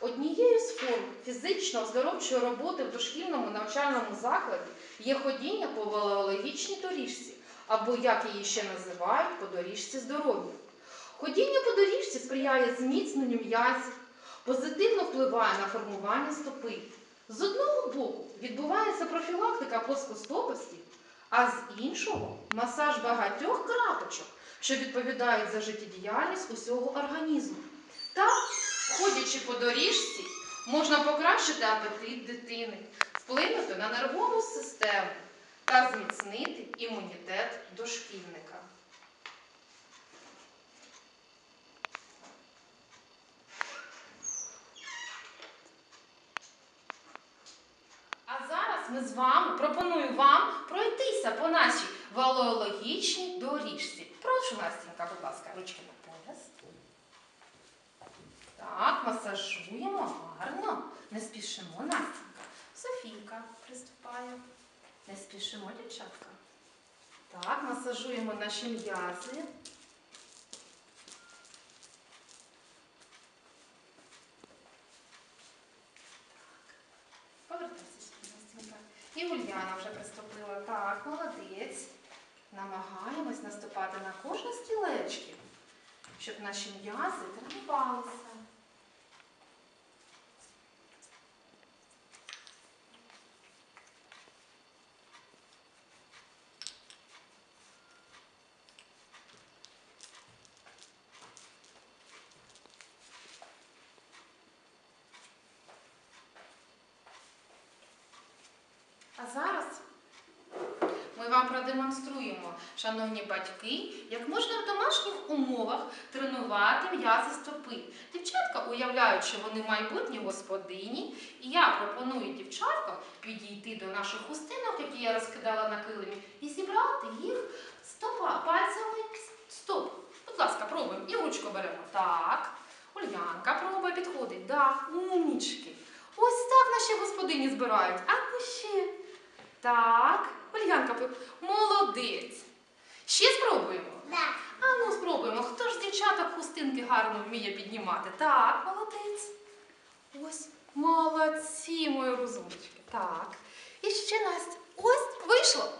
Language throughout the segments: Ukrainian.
Однією з форм фізично-оздоровчої роботи в дошкільному навчальному закладі є ходіння по валеологічній доріжці, або як її ще називають, по доріжці здоров'я. Ходіння по доріжці сприяє зміцненню м'язів, позитивно впливає на формування стопи. З одного боку відбувається профілактика плоскостопості, а з іншого масаж багатьох крапочок, що відповідають за життєдіяльність усього організму. Так, ходячи по доріжці, можна покращити апетит дитини, вплинути на нервову систему та зміцнити імунітет дошкільника. А зараз ми з вами пропоную вам пройтися по нашій валеологічній доріжці. Прошу, Настінька, будь ласка, ручки на пояс. Так, масажуємо гарно. Не спішимо, Настінька. Софійка приступає. Не спішимо, дівчатка. Так, масажуємо наші м'язи. Повертайся сюди, Настінька. І Ульяна вже приступила. Так, молодець. Намагаємось наступати на кожне стілечки, щоб наші м'язи тренувалися. А зараз ми вам продемонструємо, шановні батьки, як можна в домашніх умовах тренувати м'язи стопи. Дівчатка уявляють, що вони майбутні господині, і я пропоную дівчаткам підійти до наших хустинок, які я розкидала на килимі, і зібрати їх стопа пальцями стоп. Будь ласка, пробуємо і ручку беремо. Так. Ульянка пробує підходить. Да, умнічки. Ось так наші господині збирають. А ну ще. Так, Ольянка, пи- молодець. Ще спробуємо. Да. А ну спробуємо. Хто ж з дівчаток хустинки гарно вміє піднімати? Так, молодець. Ось молодці, мої розумнички. Так. І ще Настя. Ось вийшло.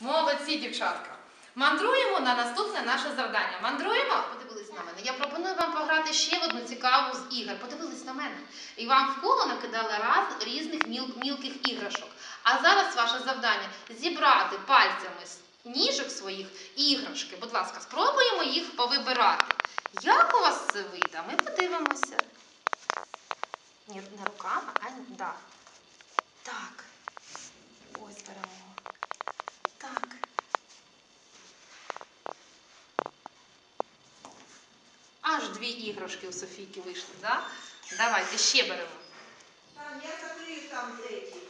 Молодці, дівчатка. Мандруємо на наступне наше завдання. Мандруємо? Подивились на мене. Я пропоную вам пограти ще в одну цікаву з ігор. Подивились на мене. І вам в коло накидали раз різних міл- мілких іграшок. А зараз ваше завдання зібрати пальцями з ніжок своїх іграшки. Будь ласка, спробуємо їх повибирати. Як у вас це вийде? Ми подивимося. Ні, не руками, а да. Так. Ось беремо. Так. Аж дві іграшки у Софійки вийшли, так? Да? Давайте ще беремо. Там я закрою там третій.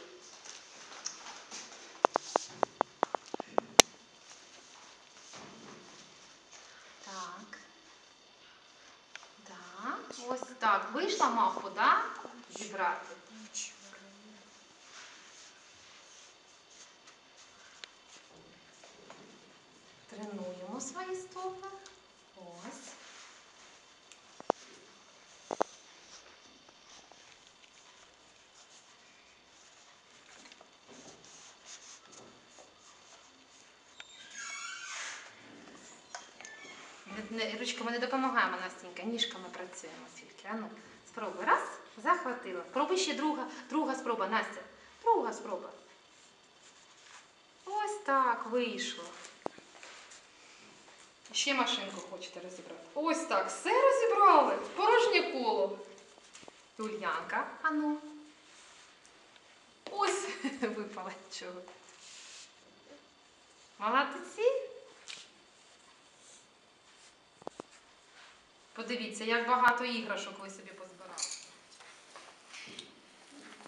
Так. Да. Ось так. Вийшла мавпу, да? Зібрати. Тренуємо свої стопи. Ось. Не- Ручками не допомагаємо, Настенька, ніжками працюємо тільки. А ну, спробуй. Раз, захватила. Пробуй ще друга, друга спроба, Настя. Друга спроба. Ось так вийшло. Ще машинку хочете розібрати. Ось так, все розібрали. Порожнє коло. Ульянка, а ну. Ось випала чого. Молодці. Подивіться, як багато іграшок ви собі позбирали.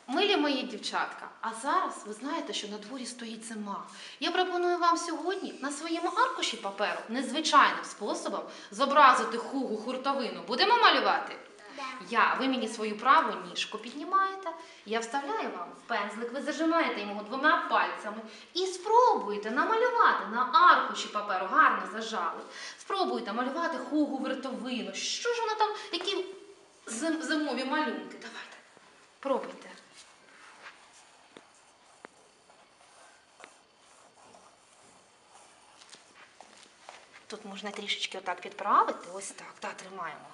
Милі мої дівчатка, а зараз ви знаєте, що на дворі стоїть зима. Я пропоную вам сьогодні на своєму аркуші паперу незвичайним способом зобразити хугу хуртовину. Будемо малювати? Я, ви мені свою праву ніжку піднімаєте, я вставляю вам в пензлик, ви зажимаєте його двома пальцями і спробуйте намалювати на аркуші паперу, гарно зажали. Спробуйте малювати хугу вертовину. Що ж вона там, які зим- зимові малюнки. Давайте. Пробуйте. Тут можна трішечки отак підправити. Ось так. Так, тримаємо.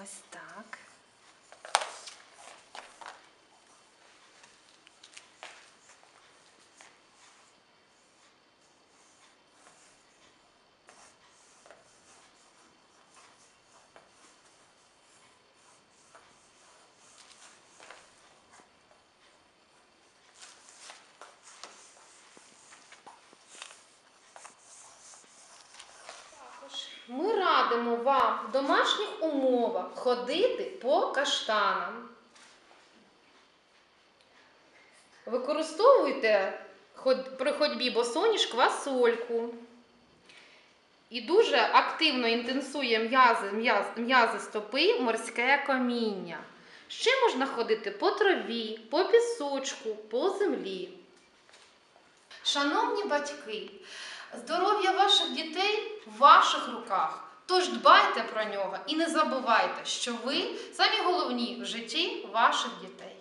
Ось так. Також Ми радимо вам в домашніх умовах ходити по каштанам. Використовуйте при ходьбі босоніж квасольку. І дуже активно інтенсує м'язи, м'яз, м'язи стопи морське каміння. Ще можна ходити по траві, по пісочку, по землі. Шановні батьки, здоров'я ваших дітей в ваших руках. Тож дбайте про нього і не забувайте, що ви самі головні в житті ваших дітей.